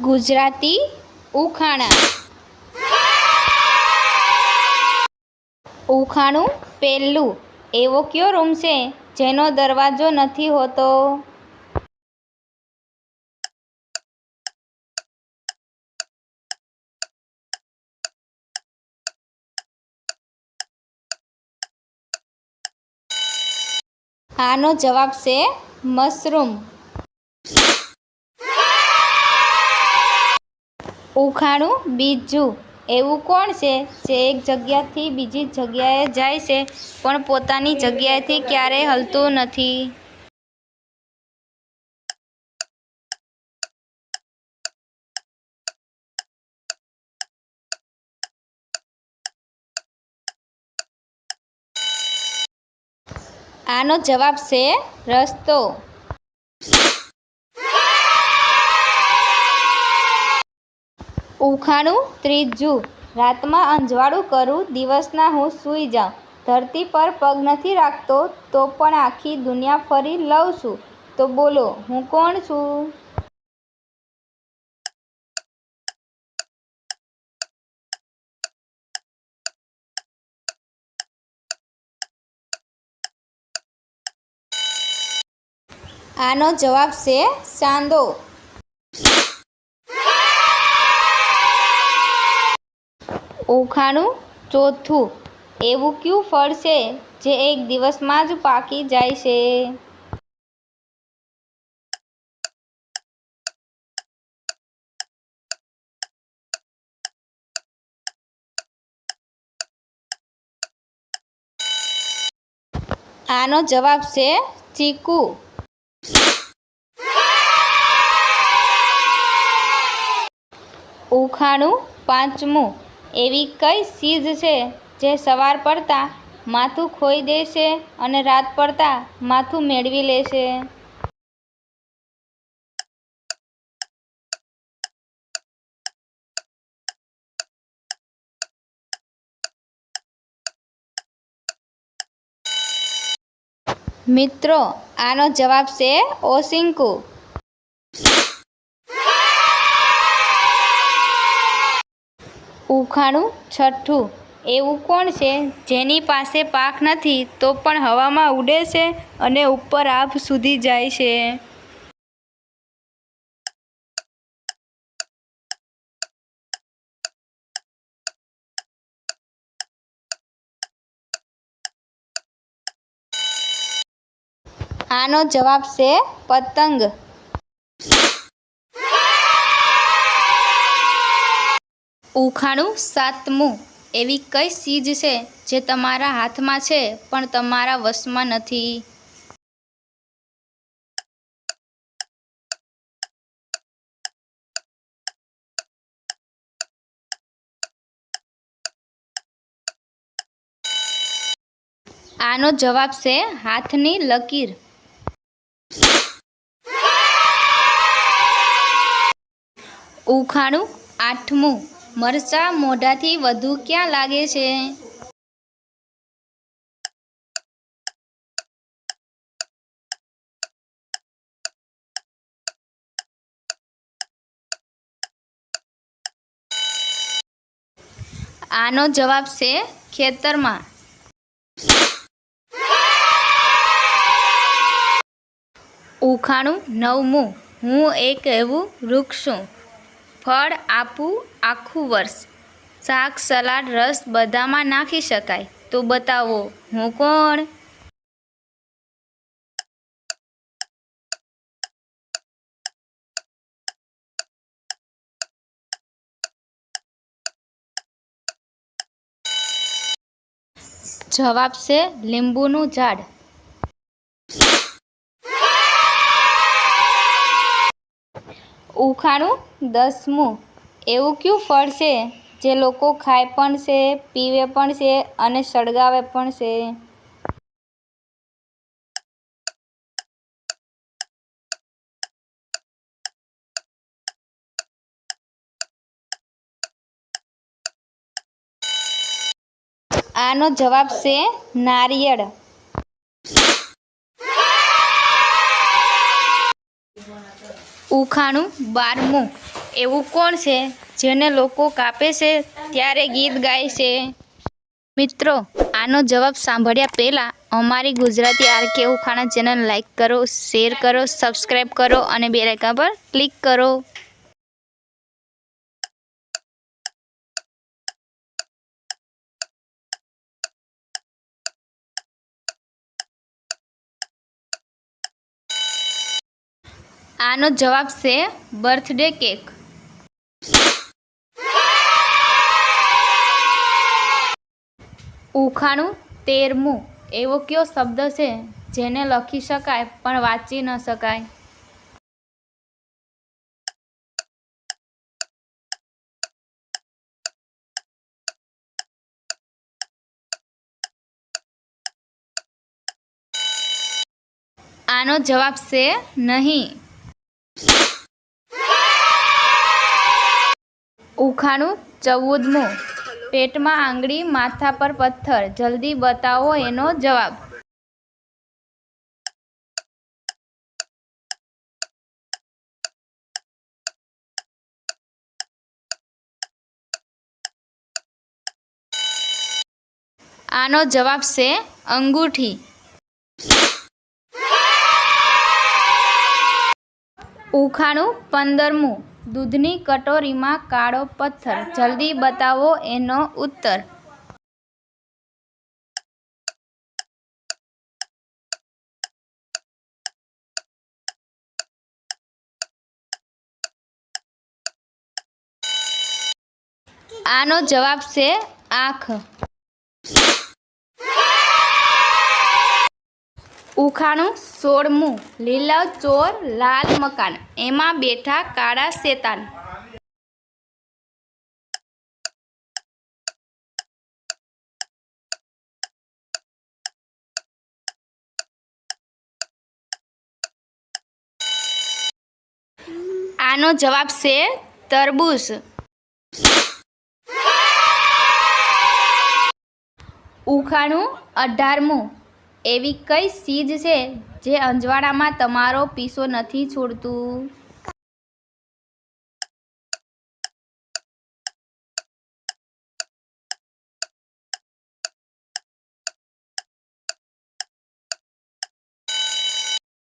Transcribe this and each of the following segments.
ગુજરાતી ઉખાણા. ઉખાણું પહેલું એવો કયો રૂમ છે જેનો દરવાજો નથી હોતો? આનો જવાબ છે મશરૂમ. ઉખાણું બીજું. એવું કોણ છે જે એક જગ્યાથી બીજી જગ્યાએ જાય છે, પણ પોતાની જગ્યાએથી ક્યારેય હલતું નથી? આનો જવાબ છે રસ્તો. ઉખાણું ત્રીજું, રાતમાં અંજવાળું કરું, દિવસના હું સૂઈ જાઉં. ધરતી પર પગ નથી રાખતો, તો પણ આખી દુનિયા ફરી લઉં છું. તો બોલો, હું કોણ છું? આનો જવાબ છે સાંદો. ઉખાણું ચોથું. એવું કયું ફળ છે જે એક દિવસમાં જ પાકી જાય છે? આનો જવાબ છે ચીકુ. ઉખાણું પાંચમું. એવી કઈ ચીજ છે જે સવાર પડતા માથું ખોઈ દેશે અને રાત પડતા માથું મેળવી લેશે? મિત્રો, આનો જવાબ છે ઓસિંકુ ઉખાણું? છઠ્ઠું. એવું કોણ છે? જેની પાસે પાક નથી, તો પણ હવામાં ઉડે છે અને ઉપર આભ સુધી જાય છે. આનો જવાબ છે પતંગ. ઉખાણું સાતમું એવી કઈ ચીજ છે જે તમારા હાથમાં છે, પણ તમારા વશમાં નથી? આનો જવાબ છે હાથની લકીર. ઉખાણું આઠમું મરચાં મોઢાથી વધુ ક્યાં લાગે છે? આનો જવાબ છે ખેતરમાં. ઉખાણું નવમું. હું એક એવું વૃક્ષ છું. ફળ આપું આખું વર્ષ. શાક, સલાડ, રસ બધામાં નાખી શકાય. તો બતાવો, હું કોણ? જવાબ છે લીંબુનું ઝાડ. ઉખાણું દસમું. એવું કયું ફળ છે જે લોકો ખાય પણ છે, પીવે પણ છે અને સળગાવે પણ છે? આનો જવાબ છે નારિયેળ. ઉખાણું બારમું. એવું કોણ છે? જેને લોકો કાપે છે, ત્યારે ગીત ગાય છે. મિત્રો, આનો જવાબ સાંભળ્યા પહેલાં અમારી ગુજરાતી આર કે ઉખાણા ચેનલ લાઈક કરો શેર કરો સબસ્ક્રાઈબ કરો અને બે રેખા પર ક્લિક કરો. આનો જવાબ છે બર્થડે કેક. ઉખાણું તેરમું એવો કયો શબ્દ છે જેને લખી શકાય પણ વાંચી ન શકાય? આનો જવાબ છે નહીં. ઉખાણું ચૌદમું પેટમાં આંગળી, માથા પર પથ્થર. જલ્દી બતાવો એનો જવાબ. આનો જવાબ છે અંગૂઠી. ઉખાણું પંદરમું. દૂધની કટોરીમાં કાળો પથ્થર. જલ્દી બતાવો એનો ઉત્તર. આનો જવાબ છે આંખ. ઉખાણું, સોળમું, લીલા ચોર, લાલ મકાન. એમાં બેઠા કાળા શેતાન. આનો જવાબ છે તરબૂચ. ઉખાણું અઢારમું. એવી કઈ ચીજ છે જે અંજવાળામાં તમારો પીસો નથી છોડતું?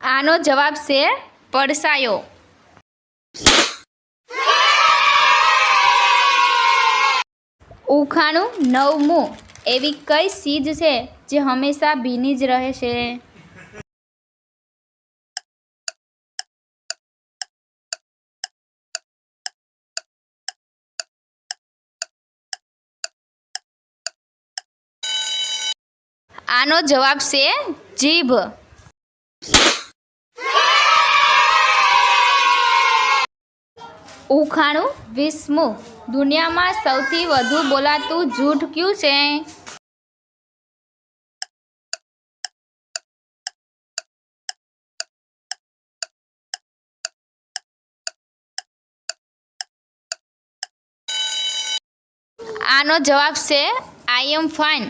આનો જવાબ છે પડસાયો. ઉખાણું નવમું. એવી કઈ ચીજ છે જે હંમેશા ભીની જ રહે છે. આનો જવાબ છે જીભ. ઉખાણું વીસમું. દુનિયામાં સૌથી વધુ બોલાતું જૂઠ કયું છે? આનો જવાબ છે આઈ એમ ફાઇન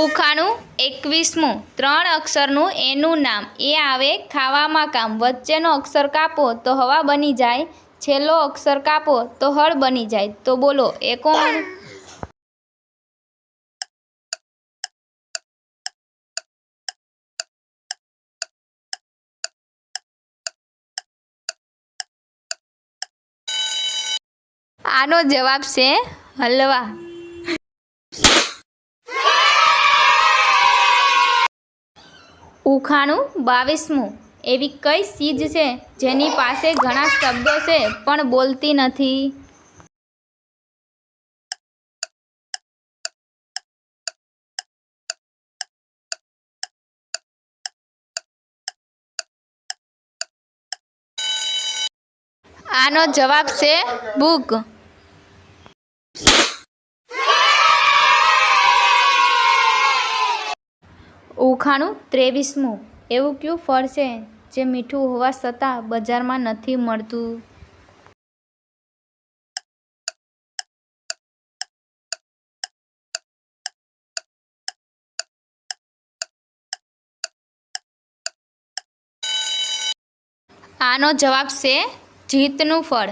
ઉખાણું એકવીસમું. ત્રણ અક્ષરનું એનું નામ. એ આવે ખાવામાં કામ. વચ્ચેનો અક્ષર કાપો તો હવા બની જાય. છેલ્લો અક્ષર કાપો તો હળ બની જાય. તો બોલો એ કોણ આનો જવાબ છે હલવા. ઉખાણું બાવીસમું. એવી કઈ ચીજ છે જેની પાસે ઘણા શબ્દો છે પણ બોલતી નથી? આનો જવાબ છે બુક. ઉખાણું ત્રેવીસમું. એવું કયું ફળ છે જે મીઠું હોવા છતાં બજારમાં નથી મળતું? આનો જવાબ છે જીતનું ફળ.